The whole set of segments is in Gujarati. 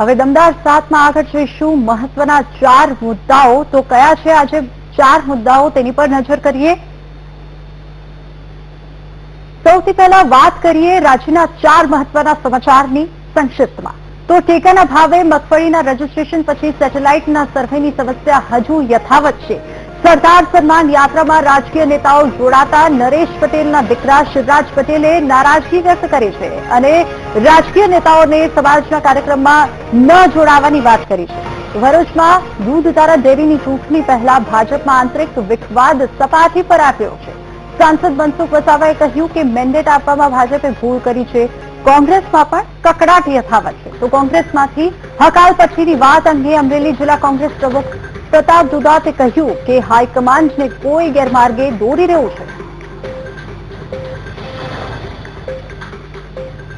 હવે દમદાર સાતમાં આગળ જઈશું મહત્વના ચાર મુદ્દાઓ? તો કયા છે આજે ચાર મુદ્દાઓ? તેની પર નજર કરીએ. સૌથી પહેલા વાત કરીએ રાજ્યના ચાર મહત્વના સમાચારની સંક્ષિપ્તમાં. તો ટેકાના ભાવે મગફળીના રજીસ્ટ્રેશન પછી સેટેલાઇટના સર્વેની સમસ્યા હજુ યથાવત છે. સરદાર સન્માન યાત્રામાં રાજકીય નેતાઓ જોડાતા નરેશ પટેલના દીકરા શિવરાજ પટેલે નારાજગી વ્યક્ત કરી છે અને રાજકીય નેતાઓને સમાજના કાર્યક્રમમાં ન જોડાવાની વાત કરી છે. ભરૂચમાં દૂધધારા ડેરીની ચૂંટણી પહેલા ભાજપમાં આંતરિક વિખવાદ સપાટી પર આવ્યો છે. સાંસદ મનસુખ વસાવાએ કહ્યું કે મેન્ડેટ આપવામાં ભાજપે ભૂલ કરી છે. કોંગ્રેસમાં પણ કકડાટ યથાવત છે. તો કોંગ્રેસમાંથી હકાલ પછીની વાત અંગે અમરેલી જિલ્લા કોંગ્રેસ પ્રમુખ પ્રતાપ દુદાતે કહ્યું કે હાઈકમાન્ડને કોઈ ગેરમાર્ગે દોરી રહ્યું છે.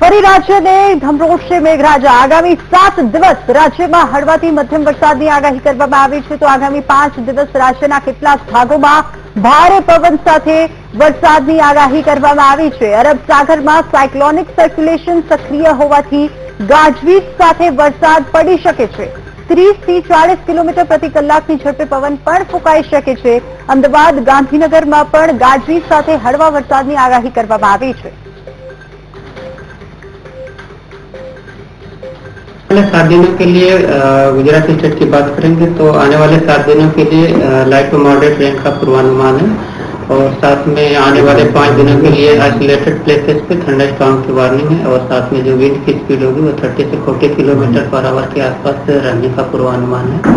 ફરી રાજ્યને ધમરોડશે મેઘરાજા. આગામી સાત દિવસ રાજ્યમાં હળવાથી મધ્યમ વરસાદની આગાહી કરવામાં આવી છે. તો આગામી પાંચ દિવસ રાજ્યના કેટલાક ભાગોમાં ભારે પવન સાથે વરસાદની આગાહી કરવામાં આવી છે. અરબ સાગરમાં સાયક્લોનિક સર્ક્યુલેશન સક્રિય હોવાથી ગાજવીજ સાથે વરસાદ પડી શકે છે. ત્રીસ થી ચાલીસ કિલોમીટર પ્રતિ કલાકની ઝડપે પવન પણ ફૂંકાઈ શકે છે અમદાવાદ ગાંધીનગરમાં પણ ગાજવીજ સાથે હળવા વરસાદની આગાહી કરવામાં આવી છે वाले सात दिनों के लिए अ, गुजरात स्टेट की बात करेंगे तो आने वाले सात दिनों के लिए लाइट टू मॉडरेट रेन का पूर्वानुमान है और साथ में आने वाले पाँच दिनों के लिए आइसोलेटेड प्लेसेस पे थंडर स्टॉर्म की वार्निंग है और साथ में जो विंड की स्पीड होगी वो 30 से 40 किलोमीटर पर आवर के आसपास रहने का पूर्वानुमान है।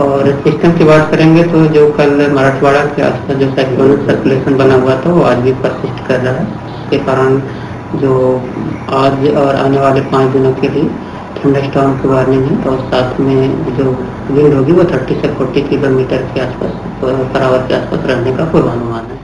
और सिस्टम की बात करेंगे तो जो कल मराठवाड़ा के आसपास जो साइक्लोनिक सर्कुलेशन बना हुआ था, वो आज भी परसिस्ट कर रहा है। इसके कारण जो आज और आने वाले पाँच दिनों के लिए ठंडा स्टॉर्म की वार्निंग है और साथ में जो विंड होगी वो 30 से 40 किलोमीटर के आसपास पर आवर के आसपास रहने का पूर्वानुमान है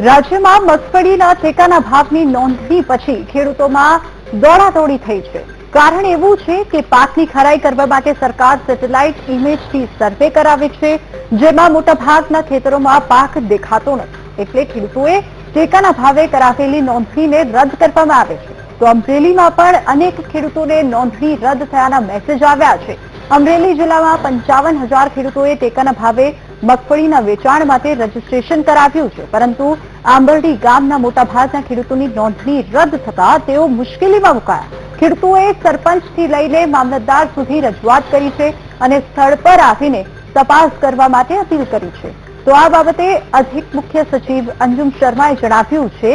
રાજ્યમાં મગફળીના ટેકાના ભાવની નોંધણી પછી ખેડૂતોમાં દોડાદોડી થઈ છે કારણ એવું છે કે પાકની ખરાઈ કરવા માટે સરકાર સેટેલાઇટ ઇમેજથી સર્વે કરાવે છે જેમાં મોટાભાગના ખેતરોમાં પાક દેખાતો નથી એટલે ખેડૂતોએ ટેકાના ભાવે કરાવેલી નોંધણીને રદ કરવામાં આવે છે તો અમરેલીમાં પણ અનેક ખેડૂતોને નોંધણી રદ થયાના મેસેજ આવ્યા છે અમરેલી જિલ્લામાં પંચાવન હજાર ખેડૂતોએ ટેકાના ભાવે મગફળીના વેચાણ માટે રજીસ્ટ્રેશન કરાવ્યું છે. પરંતુ આંબરડી ગામના મોટાભાગના ખેડૂતોની નોંધણી રદ થતા તેઓ મુશ્કેલીમાં મુકાયા. ખેડૂતોએ સરપંચથી લઈને મામલતદાર સુધી રજૂઆત કરી છે અને સ્થળ પર આવીને તપાસ કરવા માટે અપીલ કરી છે. તો આ બાબતે અધિક મુખ્ય સચિવ અંજુમ શર્માએ જણાવ્યું છે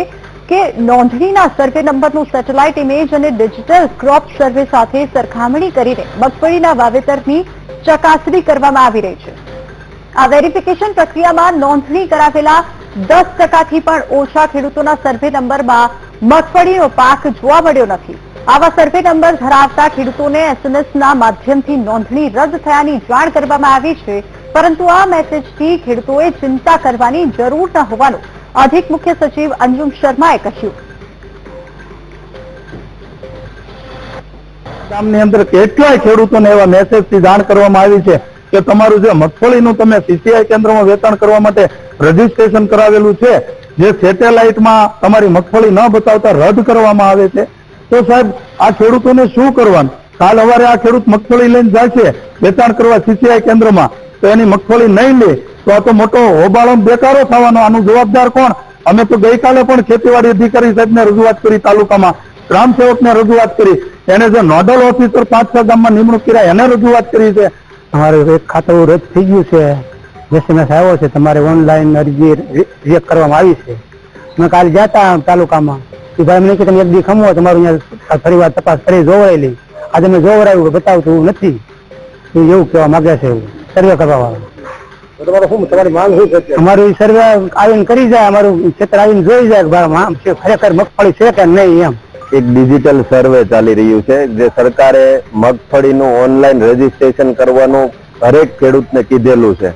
કે નોંધણીના સર્વે નંબરનું સેટેલાઇટ ઇમેજ અને ડિજિટલ ક્રોપ સર્વે સાથે સરખામણી કરીને મગફળીના વાવેતરની ચકાસણી કરવામાં આવી રહી છે. આ વેરિફિકેશન પ્રક્રિયામાં નોંધણી કરાવેલા દસ ટકાથી પણ ઓછા ખેડૂતોના સર્વે નંબરમાં મગફળીનો પાક જોવા મળ્યો નથી. આવા સર્વે નંબર ધરાવતા ખેડૂતોને એસએમએસના માધ્યમથી નોંધણી રદ થયાની જાણ કરવામાં આવી છે, પરંતુ આ મેસેજથી ખેડૂતોએ ચિંતા કરવાની જરૂર ન હોવાનું અધિક મુખ્ય સચિવ અંજુમ શર્માએ કહ્યું. ગામની અંદર કેટલાય ખેડૂતોને એવા મેસેજથી જાણ કરવામાં આવી છે કે તમારું જે મગફળીનું તમે સીસીઆઈ કેન્દ્રમાં વેચાણ કરવા માટે રજીસ્ટ્રેશન કરાવેલું છે, જે સેટેલાઇટમાં તમારી મગફળી ન બતાવતા રદ કરવામાં આવે છે, તો સાહેબ, આ ખેડૂતોને શું કરવાનું? કાલ સવારે આ ખેડૂત મગફળી લઈને જાય છે વેચાણ કરવા સીસીઆઈ કેન્દ્રમાં, તો એની મગફળી નહીં લે તો આ તો મોટો હોબાળો બેકારો થવાનો આનું જવાબદાર કોણ? અમે તો ગઈકાલે પણ ખેતીવાડી અધિકારી સાહેબને રજૂઆત કરી તાલુકામાં. ગ્રામ સેવકને રજૂઆત કરી. એને જે નોડલ ઓફિસર પાંચ છ ગામમાં નિમણૂક કર્યા, એને રજૂઆત કરી છે. તમારે એક ખાતું રદ થઈ ગયું છે. એસએમએસ આવ્યો છે. તમારે ઓનલાઈન અરજી રિજેક્ટ કરવામાં આવી છે. મેં કાલે જતા તાલુકામાં. કે ભાઈ મને કે તમે એક દી ખમો, તમારું અહીંયા ફરી વાર તપાસ કરી જોવરાયેલી આજે મેં જોવરાયું, બતાવતું નથી. એવું કહેવા માંગે છે સર્વે કરવા વાળા. તમારે શું તમારી માંગ શું છે અમારું સર્વે આવીને કરી જાય અમારું ક્ષેત્ર આવીને જોઈ જાય કે ભાઈ ખરેખર મગફળી છે કે નહીં એમ. એક ડિજિટલ સર્વે ચાલી રહ્યું છે જે સરકારે મગફળીનું ઓનલાઈન રજીસ્ટ્રેશન કરવાનું હરેક ખેડૂતને કીધેલું છે.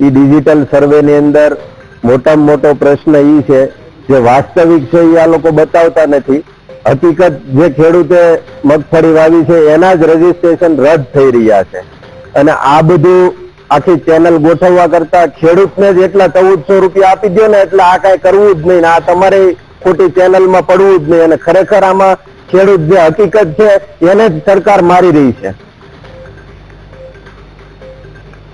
એ ડિજિટલ સર્વેની અંદર મોટામાં મોટો પ્રશ્ન એ છે જે વાસ્તવિક છે એ આ લોકો બતાવતા નથી. હકીકત જે ખેડૂતે મગફળી વાવી છે એના જ રજીસ્ટ્રેશન રદ થઈ રહ્યા છે. અને આ બધું આખી ચેનલ ગોઠવવા કરતા ખેડૂતને જ એટલા ચૌદસો રૂપિયા આપી દો ને એટલે આ કઈ કરવું જ નહીં આ તમારે ખોટી ચેનલમાં પડવું જ નહીં અને ખરેખર આમાં ખેડૂત જે હકીકત છે, એને જ સરકાર મારી રહી છે.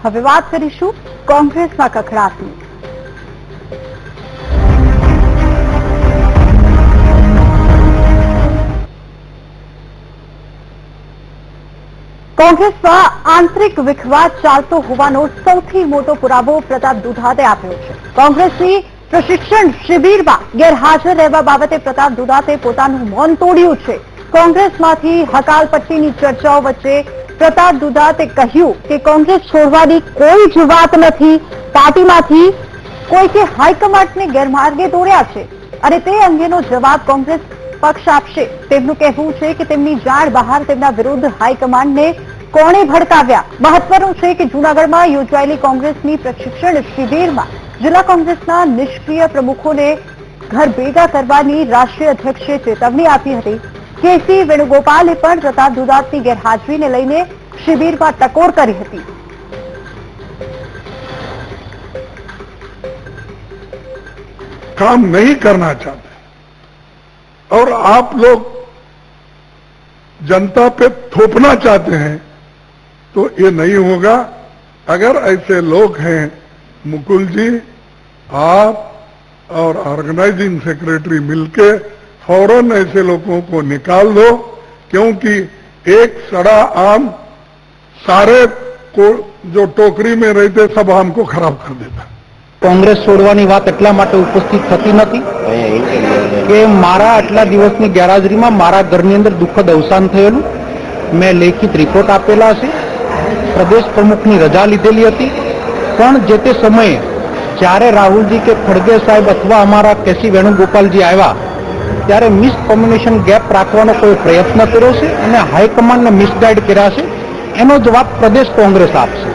હવે વાત કરીશું કોંગ્રેસમાં કખડાટની કોંગ્રેસમાં આંતરિક વિખવાદ ચાલતો હોવાનો સૌથી મોટો પુરાવો પ્રતાપ દુધાતે આપ્યો છે. કોંગ્રેસની પ્રશિક્ષણ શિબિરમાં ગેરહાજર રહેવા બાબતે પ્રતાપ દુધાતે પોતાનું મૌન તોડ્યું છે. કોંગ્રેસમાંથી હકાલપટ્ટીની ચર્ચાઓ વચ્ચે પ્રતાપ દુધાતે કહ્યું કે કોંગ્રેસ છોડવાની કોઈ જ વાત નથી. પાર્ટીમાંથી કોઈકે હાઈકમાન્ડને ગેરમાર્ગે દોર્યા છે અને તે અંગેનો જવાબ કોંગ્રેસ પક્ષ આપશે. તેમનું કહેવું છે કે તેમની જાણ બહાર તેમના વિરુદ્ધ હાઈકમાન્ડને કોણે ભડકાવ્યા મહત્વનું છે કે જૂનાગઢમાં યોજાયેલી કોંગ્રેસની પ્રશિક્ષણ શિબિરમાં જિલ્લા કોંગ્રેસના નિષ્ક્રિય પ્રમુખોને ઘર ભેગા કરવાની રાષ્ટ્રીય અધ્યક્ષે ચેતવણી આપી હતી કેસી વેણુગોપાલે પણ પ્રતાપ દુધાતની ગેરહાજરીને લઈને શિબિરમાં ટકોર કરી હતી काम नहीं करना चाहते और आप लोग जनता पे थोपना चाहते हैं तो ये नहीं होगा अगर ऐसे लोग हैं मुकुल जी आप और ऑर्गेनाइजिंग सेक्रेटरी मिलके फौरन ऐसे लोगों को निकाल दो क्योंकि एक सड़ा आम सारे को जो टोकरी में रहते सब आम को खराब कर देता કોંગ્રેસ છોડવાની વાત એટલા માટે ઉપસ્થિત થતી નથી કે મારા આટલા દિવસની ગેરહાજરીમાં મારા ઘરની અંદર દુઃખદ અવસાન થયેલું મેં લેખિત રિપોર્ટ આપેલા છે પ્રદેશ પ્રમુખની રજા લીધેલી હતી. પણ જે તે સમયે જ્યારે રાહુલજી કે ખડગે સાહેબ અથવા અમારા કેસી વેણુગોપાલજી આવ્યા, ત્યારે મિસ કોમ્યુનિકેશન ગેપ રાખવાનો કોઈ પ્રયત્ન કર્યો છે અને હાઈકમાન્ડને મિસગાઈડ કર્યા છે? એનો જવાબ પ્રદેશ કોંગ્રેસ આપશે.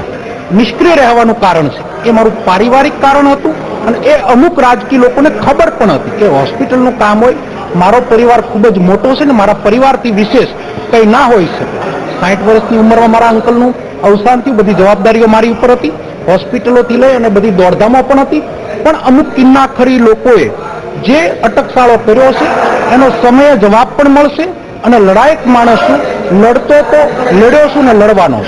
નિષ્ક્રિય રહેવાનું કારણ છે. એ મારું પારિવારિક કારણ હતું અને એ અમુક રાજકીય લોકોને ખબર પણ હતી કે હોસ્પિટલનું કામ હોય, મારો પરિવાર ખૂબ જ મોટો છે ને મારા પરિવારથી વિશેષ કંઈ ના હોઈ શકે. સાઠ વર્ષની ઉંમરમાં મારા અંકલનું અવસાન થયું બધી જવાબદારીઓ મારી ઉપર હતી, હોસ્પિટલોથી લઈ અને બધી દોડધામો પણ હતી. પણ અમુક કિન્નાખરી લોકોએ જે અટકશાળો કર્યો છે એનો સમય જવાબ પણ મળશે અને લડાયક માણસ છું, લડતો તો લડ્યો છું ને લડવાનો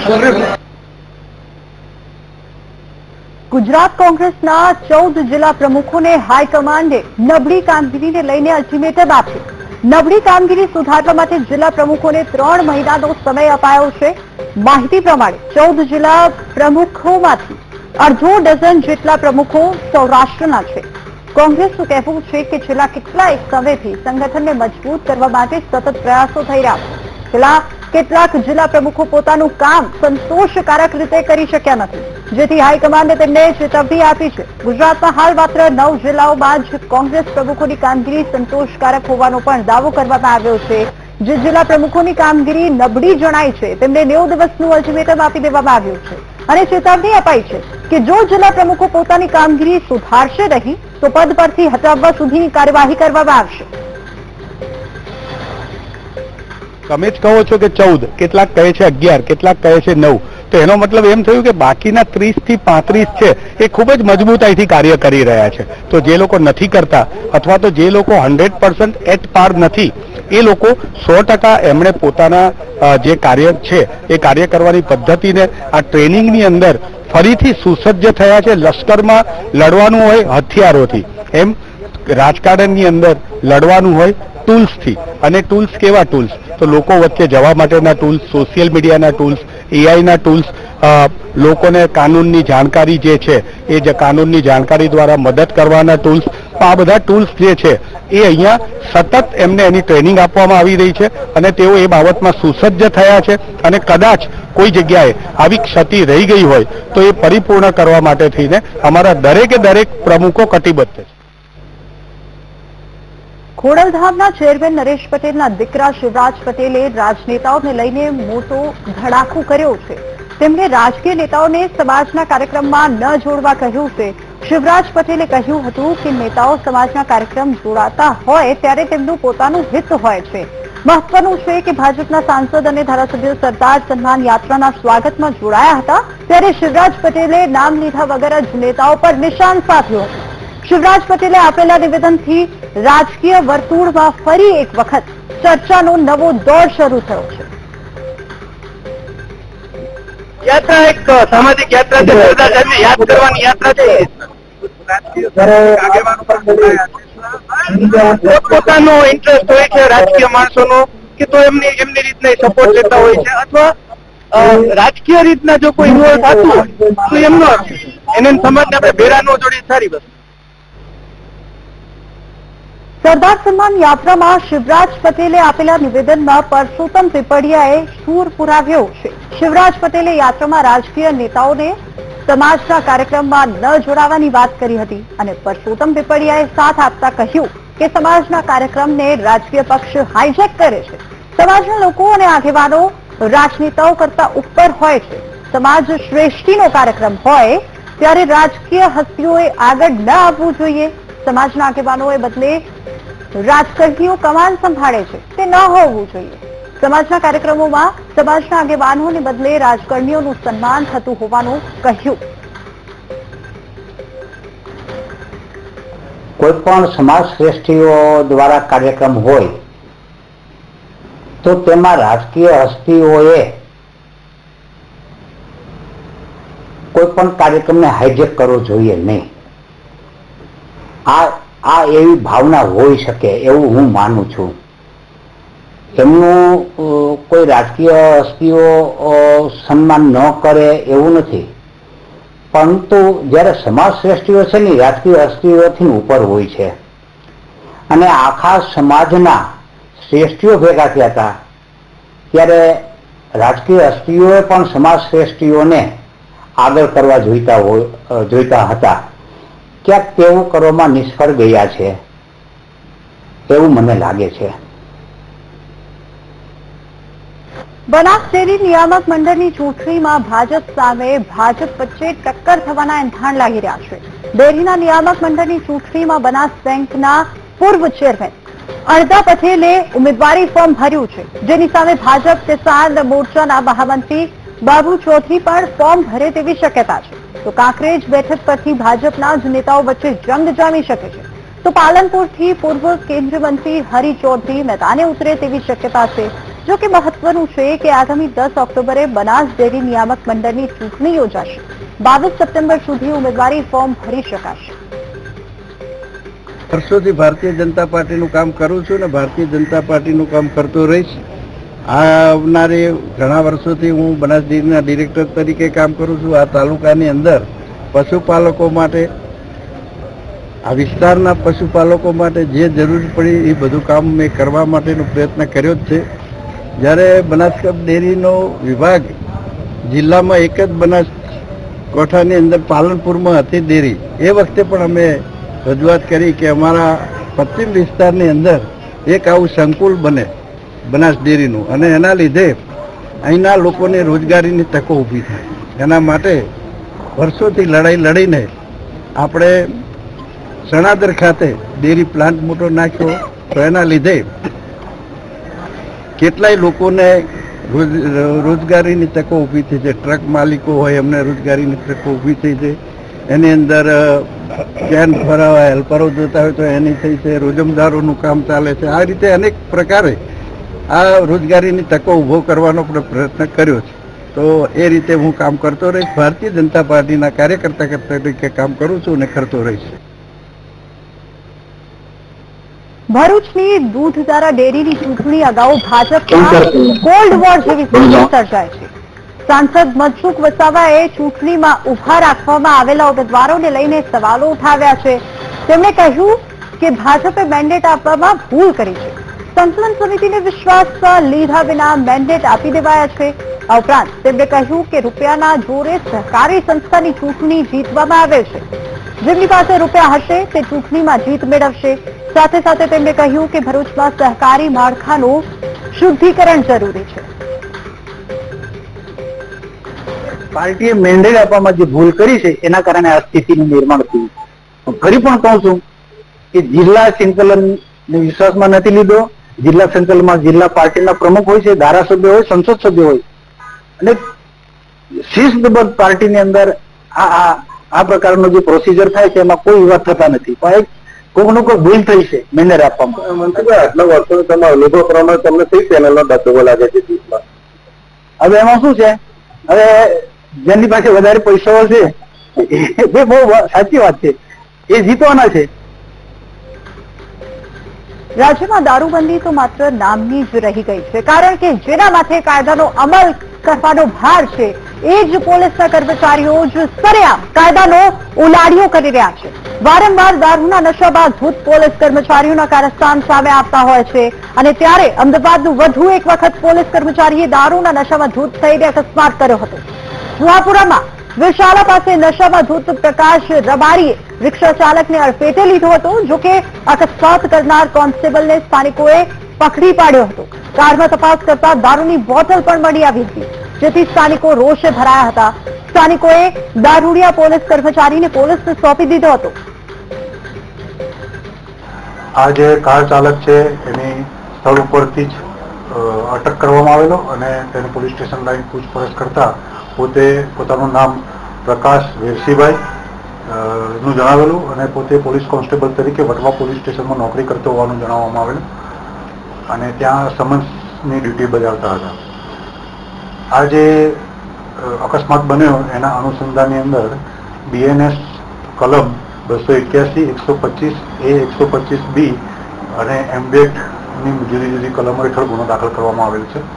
ગુજરાત કોંગ્રેસના ચૌદ જિલ્લા પ્રમુખોને હાઈકમાન્ડે નબળી કામગીરીને લઈને અલ્ટિમેટમ આપ્યું. નબળી કામગીરી સુધારવા માટે જિલ્લા પ્રમુખોને ત્રણ મહિનાનો સમય અપાયો છે. માહિતી પ્રમાણે ચૌદ જિલ્લા પ્રમુખોમાંથી અડધો ડઝન જેટલા પ્રમુખો સૌરાષ્ટ્રના છે. કોંગ્રેસનું કહેવું છે કે છેલ્લા કેટલાય સમયથી સંગઠનને મજબૂત કરવા માટે સતત પ્રયાસો થઈ રહ્યા છે. છેલ્લા કેટલાક જિલ્લા પ્રમુખો પોતાનું કામ સંતોષકારક રીતે કરી શક્યા નથી. જેથી હાઈકમાન્ડે તેમને ચેતવણી આપી છે. ગુજરાતમાં હાલ માત્ર નવ જિલ્લાઓમાં જ કોંગ્રેસ પ્રમુખોની કામગીરી સંતોષકારક હોવાનો પણ દાવો કરવામાં આવ્યો છે. જે જિલ્લા પ્રમુખોની કામગીરી નબળી જણાય છે, તેમને નેવું દિવસનું અલ્ટિમેટમ આપી દેવામાં આવ્યું છે અને ચેતવણી અપાઈ છે કે જો જિલ્લા પ્રમુખો પોતાની કામગીરી સુધારશે નહીં, તો પદ પરથી હટાવવા સુધીની કાર્યવાહી કરવામાં આવશે. તમે જ કહો છો કે ચૌદ, કેટલાક કહે છે અગિયાર, કેટલાક કહે છે નવ. તો એનો મતલબ એમ થયું કે બાકીના ત્રીસથી પાંત્રીસ છે, એ ખૂબ જ મજબૂતાઈથી કાર્ય કરી રહ્યા છે. તો જે લોકો નથી કરતા, અથવા તો જે લોકો હંડ્રેડ પર્સન્ટ એટ પાર નથી, એ લોકો સો ટકા એમણે પોતાના જે કાર્ય છે, એ કાર્ય કરવાની પદ્ધતિને આ ટ્રેનિંગની અંદર ફરીથી સુસજ્જ થયા છે. લશ્કરમાં લડવાનું હોય હથિયારોથી. એમ રાજકારણની અંદર લડવાનું હોય ટૂલ્સથી. અને ટૂલ્સ કેવા ટૂલ્સ? તો લોકો વચ્ચે જવા માટેના ટૂલ્સ, સોશિયલ મીડિયાના ટૂલ્સ એઆઈના ટૂલ્સ લોકોને કાનૂનની જાણકારી જે છે, એ જે કાનૂનની જાણકારી દ્વારા મદદ કરવાના ટૂલ્સ. આ બધા ટૂલ્સ જે છે, એ અહીંયા સતત એમને એની ટ્રેનિંગ આપવામાં આવી રહી છે અને તેઓ એ બાબતમાં સુસજ્જ થયા છે અને કદાચ કોઈ જગ્યાએ આવી ક્ષતિ રહી ગઈ હોય તો એ પરિપૂર્ણ કરવા માટે થઈને અમારા દરેકે દરેક પ્રમુખો કટિબદ્ધ છે. ખોડલધામના ચેરમેન નરેશ પટેલના દીકરા શિવરાજ પટેલે રાજનેતાઓને લઈને મોટો ધડાકો કર્યો છે. તેમણે રાજકીય નેતાઓને સમાજના કાર્યક્રમમાં ન જોડવા કહ્યું છે. શિવરાજ પટેલે કહ્યું હતું કે નેતાઓ સમાજના કાર્યક્રમ જોડાતા હોય ત્યારે તેમનું પોતાનું હિત હોય છે. મહત્વનું છે કે ભાજપના સાંસદ અને ધારાસભ્ય સરદાર સન્માન યાત્રાના સ્વાગતમાં જોડાયા હતા, ત્યારે શિવરાજ પટેલે નામ લીધા વગર જ નેતાઓ પર નિશાન સાધ્યું. હતું શિવરાજ પટેલે આપેલા નિવેદનથી રાજકીય વર્તુળમાં ફરી એક વખત ચર્ચાનો નવો દોર શરૂ થયો છે. યાત્રા એક સામાજિક યાત્રા છે યાદ કરવાની યાત્રા છે. પોતાનો ઇન્ટરેસ્ટ હોય છે રાજકીય માણસોનો, કે તો એમની એમની રીતના સપોર્ટ લેતા હોય છે, અથવા રાજકીય રીતના જો કોઈ ઇન્વોલ્વ થતું હોય, તો એમનો, એને સમજ આપણે ભેરા નો જોડી સારી વસ્તુ. સરદાર સન્માન યાત્રામાં શિવરાજ પટેલે આપેલા નિવેદનમાં પરસોત્તમ પીપળિયાએ સૂર પુરાવ્યો શિવરાજ પટેલે યાત્રામાં રાજકીય નેતાઓને સમાજના કાર્યક્રમમાં ન જોડાવાની વાત કરી હતી અને પરસોત્તમ પીપળિયાએ સાથ આપતા કહ્યું કે સમાજના કાર્યક્રમને રાજકીય પક્ષ હાઈજેક કરે છે. સમાજના લોકો અને આગેવાનો રાજનેતાઓ કરતા ઉપર હોય છે. સમાજ શ્રેષ્ઠીનો કાર્યક્રમ હોય ત્યારે રાજકીય હસ્તીઓએ આગળ ન આવવું જોઈએ. સમાજના આગેવાનોએ બદલે રાજકર્મીઓ કમાન સંભાળે છે. તે ન હોવું જોઈએ. સમાજના કાર્યક્રમોમાં સમાજના આગેવાનોને બદલે રાજકર્મીઓનું સન્માન થતું હોવાનું કહ્યું. કોઈ પણ સમાજ શ્રેષ્ઠીઓ દ્વારા કાર્યક્રમ હોય, તો તેમાં રાજકીય હસ્તીઓએ કોઈ પણ કાર્યક્રમને હાઈજેક કરવો જોઈએ નહીં. આ એવી ભાવના હોઈ શકે એવું હું માનું છું. એમનું કોઈ રાજકીય હસ્તીઓ સન્માન ન કરે એવું નથી. પરંતુ જ્યારે સમાજ શ્રેષ્ઠીઓ છે ને, રાજકીય હસ્તીઓથી ઉપર હોય છે. અને આખા સમાજના શ્રેષ્ઠીઓ ભેગા થયા હતા, ત્યારે રાજકીય હસ્તીઓએ પણ સમાજ શ્રેષ્ઠીઓને આગળ કરવા જોઈતા હોય જોઈતા હતા. ક્યાંક તેઓ કરવામાં નિષ્ફળ ગયા છે. એવું મને લાગે છે. બનાસ ડેરી નિયામક મંડળની ચૂંટણીમાં ભાજપ સામે ભાજપ વચ્ચે ટક્કર થવાના એંધાણ લાગી રહ્યા છે. ડેરીના નિયામક મંડળની ચૂંટણીમાં બનાસ બેંકના પૂર્વ ચેરમેન અર્ધા પટેલે ઉમેદવારી ફોર્મ ભર્યું છે. જેની સામે ભાજપ, કિસાન મોરચાના મહામંત્રી બાબુ ચૌધરી પણ ફોર્મ ભરે તેવી શક્યતા છે. તો કાંકરેજ બેઠક પરથી ભાજપના જ નેતાઓ વચ્ચે જંગ જામી શકે છે. તો પાલનપુરથી પૂર્વ કેન્દ્રીય મંત્રી હરિ ચૌધરી મેદાને ઉતરે તેવી શક્યતા છે. જો કે મહત્વનું છે કે આગામી દસ ઓક્ટોબરે બનાસ ડેરી નિયામક મંડળની ચૂંટણી યોજાશે. બાવીસ સપ્ટેમ્બર સુધી ઉમેદવારી ફોર્મ ભરી શકાશે. વર્ષોથી ભારતીય જનતા પાર્ટીનું કામ કરું છું ને ભારતીય જનતા પાર્ટીનું કામ કરતો રહીશ. આવનારી ઘણા વર્ષોથી હું બનાસ ડેરીના ડિરેક્ટર તરીકે કામ કરું છું. આ તાલુકાની અંદર પશુપાલકો માટે, આ વિસ્તારના પશુપાલકો માટે જે જરૂરી પડી એ બધું કામ મેં કરવા માટેનો પ્રયત્ન કર્યો જ છે. જ્યારે બનાસકાંઠા ડેરીનો વિભાગ જિલ્લામાં એક જ બનાસ કોઠાની અંદર પાલનપુરમાં હતી ડેરી, એ વખતે પણ અમે રજૂઆત કરી કે અમારા પશ્ચિમ વિસ્તારની અંદર એક આવું સંકુલ બને. બનાસ ડેરીનું અને એના લીધે અહીંના લોકોને રોજગારીની તકો ઊભી થાય. એના માટે વર્ષોથી લડાઈ લડીને આપણે સણાદર ખાતે ડેરી પ્લાન્ટ મોટો નાખ્યો. તો એના લીધે કેટલાય લોકોને રોજ- રોજગારીની તકો ઊભી થઈ છે. ટ્રક માલિકો હોય, એમને રોજગારીની તકો ઊભી થઈ છે. એની અંદર કેન ફરાવા હેલ્પરો જોતા હોય તો એની થઈ છે. રોજમદારોનું કામ ચાલે છે. આ રીતે અનેક પ્રકારે આ રોજગારીની તકો ઊભો કરવાનો પણ પ્રયત્ન કર્યો છે. તો એ રીતે હું કામ કરતો રહીશ. ભારતીય જનતા પાર્ટીના કાર્યકર્તા તરીકે કામ કરું છું અને કરતો રહીશ. ભરૂચની દૂધધારા ડેરીની ચૂંટણી અગાઉ ભાજપમાં કોલ્ડ વોર જેવી સ્થિતિ સર્જાય છે. સાંસદ મનસુખ વસાવાએ ચૂંટણીમાં ઊભા રાખવામાં આવેલા ઉમેદવારોને લઈને સવાલો ઉઠાવ્યા છે. તેમણે કહ્યું કે ભાજપે મેન્ડેટ આપવામાં ભૂલ કરી છે. સંકલન સમિતિને વિશ્વાસ લીધા વિના મેન્ડેટ આપી દેવાયા છે. આ ઉપરાંત તેમણે કહ્યું કે રૂપિયાના જોરે સહકારી સંસ્થાની ચૂંટણી જીતવામાં આવે છે. જેમની પાસે રૂપિયા હશે તે ચૂંટણીમાં જીત મેળવશે. સાથે સાથે તેમણે કહ્યું કે ભરૂચમાં સહકારી માળખાનું શુદ્ધિકરણ જરૂરી છે. પાર્ટીએ મેન્ડેટ આપવામાં જે ભૂલ કરી છે, એના કારણે આ સ્થિતિનું નિર્માણ થયું. ફરી પણ કહું છું કે જિલ્લા સંકલન વિશ્વાસમાં નથી લીધો. જિલ્લા સંકલનમાં જિલ્લા પાર્ટીના પ્રમુખ હોય છે ધારાસભ્ય હોય સંસદ સભ્ય હોય. અને શિસ્તબદ્ધ પાર્ટીની અંદર આ આ પ્રકારનો જે પ્રોસિજર થાય છે એમાં કોઈ વિવાદ થતા નથી. પણ એક કોકનું કોઈ ભૂલ થઈ છે મેનર આપવામાં. આટલા વર્ષો તમારા અનુભવ પ્રમાણે તમને કઈ પેનલનો દબદબો લાગે છે જીતમાં હવે એમાં શું છે? હવે જેની પાસે વધારે પૈસાઓ છે એ બહુ સાચી વાત છે. એ જીતવાના છે. રાજ્યમાં દારૂબંધી તો માત્ર નામની જ રહી ગઈ છે. કારણ કે જેના માથે કાયદાનો અમલ કરવાનો ભાર છે, એ જ પોલીસના કર્મચારીઓ જ સરેઆમ કાયદાનો ઉલાડીઓ કરી રહ્યા છે. વારંવાર દારૂના નશા બાદ ભૂત પોલીસ કર્મચારીઓના કારસ્તાન સામે આવતા હોય છે અને ત્યારે અમદાવાદનું વધુ એક વખત પોલીસ કર્મચારીએ દારૂના નશામાં ધૂત થઈને અકસ્માત કર્યો હતો. જુહાપુરામાં વિશાલા પાસે નશામાં ધૂત પ્રકાશ રબારીએ રિક્ષા ચાલકને અડફેટે લીધો હતો, જો કે અકસ્માત કરનાર કોન્સ્ટેબલને સ્થાનિકોએ પકડી પાડ્યો હતો. કારમાં તપાસ કરતા દારૂની બોટલ પણ મળી આવી હતી, જેથી સ્થાનિકો રોષે ભરાયા હતા. સ્થાનિકોએ દારૂડિયા પોલીસ કર્મચારીને પોલીસને સોંપી દીધો હતો. આ જે કાર ચાલક છે, એની સ્થળ ઉપરથી જ અટક કરવામાં આવેલો અને તેને પોલીસ સ્ટેશન લાઈન પૂછપરછ કરતા પોતે પોતાનું નામ પ્રકાશ વેરસીભાઈ નું જણાવેલું અને પોતે પોલીસ કોન્સ્ટેબલ તરીકે વટવા પોલીસ સ્ટેશનમાં નોકરી કરતો હોવાનું જણાવવામાં આવેલું. અને ત્યાં સમન્સની ડ્યુટી બજાવતા હતા. આ જે અકસ્માત બન્યો એના અનુસંધાનની અંદર બીએનએસ કલમ બસો એક્યાસી, એકસો પચીસ એ, એકસો પચીસ બી અને એમ્બેટની જુદી જુદી કલમો હેઠળ ગુનો દાખલ કરવામાં આવેલ છે.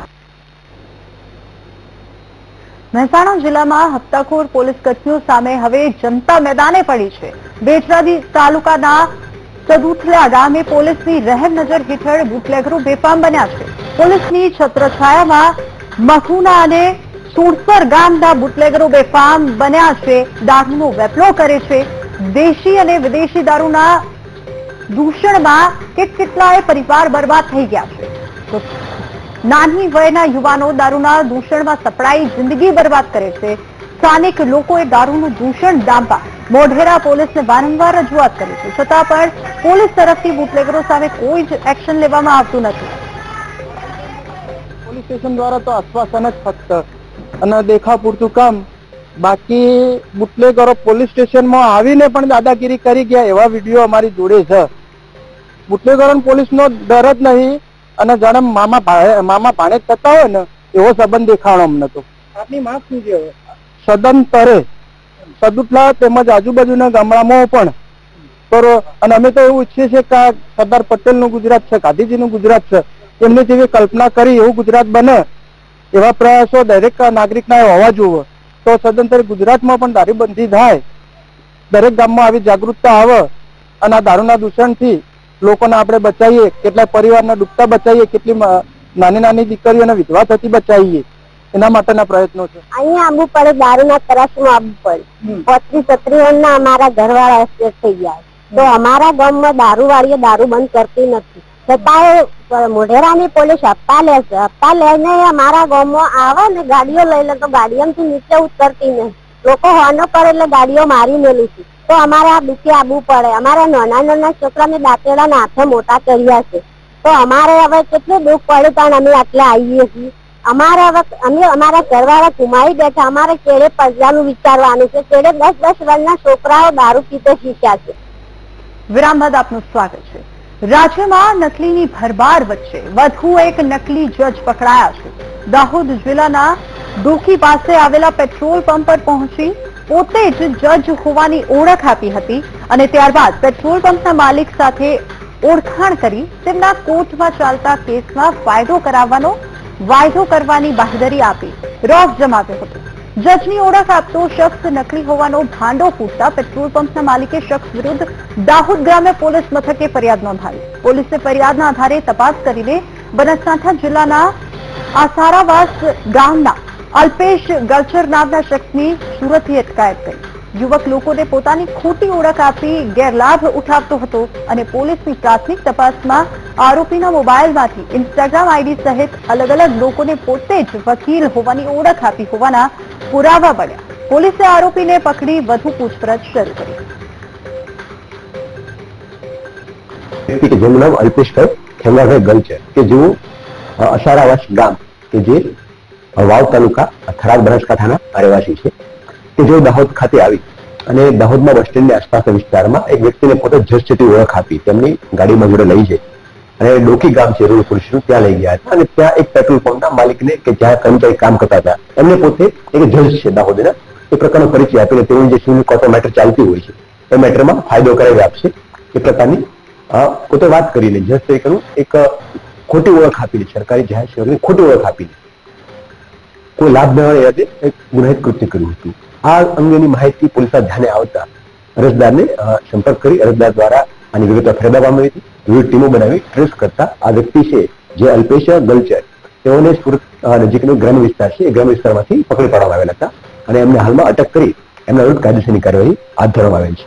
મહેસાણા જિલ્લામાં હપ્તાખોર પોલીસ કચીઓ સામે હવે જનતા મેદાને પડી છે. બેચરાજી તાલુકાના ચદુથલા ગામે પોલીસની રહેમ નજર હેઠળ બુટલેગરો બેફામ બન્યા છે. પોલીસની છત્રછાયામાં મખુના અને સુરસર ગામના બુટલેગરો બેફામ બન્યા છે. દારૂનો વેપલો કરે છે. દેશી અને વિદેશી દારૂના દૂષણમાં કેટ કેટલાય પરિવાર બરબાદ થઈ ગયા છે. નાની વયના યુવાનો દારૂના દૂષણમાં સપડાઈ જિંદગી બરબાદ કરે છે. સ્થાનિક લોકોએ દારૂનું દૂષણ ડામવા મોઢેરા પોલીસને વારંવાર રજૂઆત કરી છે. છતાં પણ પોલીસ તરફથી બુટલેગરો સામે કોઈ જ એક્શન લેવામાં આવતું નથી. પોલીસ સ્ટેશન દ્વારા તો આશ્વાસન જ ફક્ત અને દેખા પૂરતું કામ. બાકી બુટલેગરો પોલીસ સ્ટેશનમાં આવીને પણ દાદાગીરી કરી ગયા એવા વીડિયો અમારી જોડે છે. બુટલેગરો પોલીસનો ડર જ નહીં. અને જાણે મામા મામા ભાણે થતા હોય ને એવો સંબંધ દેખાણો અમને તો. આપની માંગ શું છે સદંતરે સદુટલા તેમજ આજુબાજુના ગામડામાં પણ પર અને અમે તો એવું ઈચ્છીએ છીએ કે સરદાર પટેલનું ગુજરાત છે ગાંધીજીનું ગુજરાત છે એમને જેવી કલ્પના કરી એવું ગુજરાત બને એવા પ્રયાસો દરેક નાગરિકના હોવા જોઈએ. તો સદંતર ગુજરાતમાં પણ દારૂબંધી થાય દરેક ગામમાં આવી જાગૃતતા આવે અને આ દારૂના દૂષણથી લોકોને આપણે બચાવીએ કેટલાક પરિવારને ડૂબતા બચાવીએ કેટલી નાની નાની દીકરીઓને વિધવા થતી બચાવીએ એના માટેના પ્રયત્નો છે. અહીંયા આવવું પડે દારૂના ત્રાસમાં આવવું પડે. પત્રી પત્રીઓના અમારા ઘરવાળા એસ્ટેટ થઈ ગયા તો અમારા ગામમાં દારૂ વાળીએ દારૂ બંધ કરતી નથી. છતાં મોઢેરાની પોલીસ હપ્તા લે છે હપ્તા લઈને અમારા ગામમાં આવે ને ગાડીઓ લઈ લે તો ગાડીઓથી નીચે ઉતરતી નહીં. લોકો હોનો કરે એટલે ગાડીઓ મારી મેલી છે. તો અમારે આ દુઃખી આવવું પડે. અમારા નાના નાના છોકરાને દાંતેડા હાથે મોટા કર્યા છે. તો અમારે હવે કેટલું દુઃખ પડે પણ અમે આટલા આવીએ છીએ. અમારે હવે અમે અમારા ઘરવાળા કુમાઈ બેઠા. અમારે કેળે પગલાનું વિચારવાનું છે. કેળે દસ દસ વર્ષના છોકરાઓ દારૂ પીતે શીખ્યા છે. વિરામ બાદ આપનું સ્વાગત છે. રાજ્યમાં નકલીની ભરબાર વચ્ચે વધુ એક નકલી જજ પકડાયા છે. દાહોદ જિલ્લાના ડોકી પાસે આવેલા પેટ્રોલ પંપ પર પહોંચી પોતે જ જજ હોવાની ઓળખ આપી હતી અને ત્યારબાદ પેટ્રોલ પંપના માલિક સાથે ઓળખાણ કરી તેમના કોર્ટમાં ચાલતા કેસમાં ફાયદો કરાવવાનો વાયદો કરવાની બાહેદરી આપી રોફ જમાવ્યો હતો. જજની ઓળખ આપતો શખ્સ નકલી હોવાનો ભાંડો ફૂટતા પેટ્રોલ પંપના માલિકે શખ્સ વિરુદ્ધ દાહોદ ગ્રામ્ય પોલીસ મથકે ફરિયાદ નોંધાવી. પોલીસે ફરિયાદના આધારે તપાસ કરીને બનાસકાંઠા જિલ્લાના આસારાવાસ ગામના અલ્પેશ ગલછર નામના શખ્સની સુરતથી અટકાયત કરી યુવક લોકોને પોતાની ખોટી ઓળખ આપી ગેરલાભ ઉઠાવતો હતો અને પોલીસની પ્રાથમિક તપાસમાં આરોપીના મોબાઈલમાંથી ઇન્સ્ટાગ્રામ આઈડી સહિત અલગ અલગ લોકોને પોતે જ વકીલ હોવાની ઓળખ આપી હોવાના પુરાવા મળ્યા. પોલીસે આરોપીને પકડી વધુ પૂછપરછ શરૂ કરી. જેનું નામ અલ્પેશભાઈ ખેમરાભાઈ ગલ છે કે જેઓ અ, અસારાવાસ ગામ કે જે વાવ તાલુકા થરાદ બનાસકાંઠાના રહેવાસી છે. કે જેઓ દાહોદ ખાતે આવી અને દાહોદમાં બસ સ્ટેન્ડની આસપાસના વિસ્તારમાં એક વ્યક્તિને પોતે જસ્ટથી ઓળખ આપી, તેમની ગાડીમાં જોડે લઈ જઈ અને ડોકી ગામ છે રૂરલ પુરુષનું ત્યાં લઈ ગયા હતા અને ત્યાં એક પેટ્રોલ પંપના માલિકને કે જ્યાં કર્મચારી કામ કરતા હતા, એમને પોતે એક જજ છે દાહોદના, એ પ્રકારનો પરિચય આપીને તેઓની જે સિવિલ કોર્ટમાં મેટર ચાલતી હોય છે, એ મેટરમાં ફાયદો કરાવી આપશે, એ પ્રકારની પોતે વાત કરીને જજ તરીકેનું એક ખોટી ઓળખ આપીને સરકારી જાહેર સેવકની ખોટી ઓળખ આપીને કોઈ લાભ મેળવવા યાદે એક ગુનાહિત કૃત્ય કર્યું હતું. આ અંગેની માહિતી પોલીસના ધ્યાને આવતા અરજદારને સંપર્ક કરી અરજદાર દ્વારા આની વિગતો ફેરવવામાં આવી હતી. વિવિધ ટીમો બનાવી ટ્રેસ કરતા આ વ્યક્તિ છે જે અલ્પેશ ગલચર. તેઓને સુરત નજીકનો ગ્રામ્ય વિસ્તાર છે. એ ગ્રામ્ય વિસ્તારમાંથી પકડી પાડવામાં આવેલા હતા અને એમને હાલમાં અટક કરી એમના વિરુદ્ધ કાયદેસરની કાર્યવાહી હાથ ધરવામાં આવેલ છે.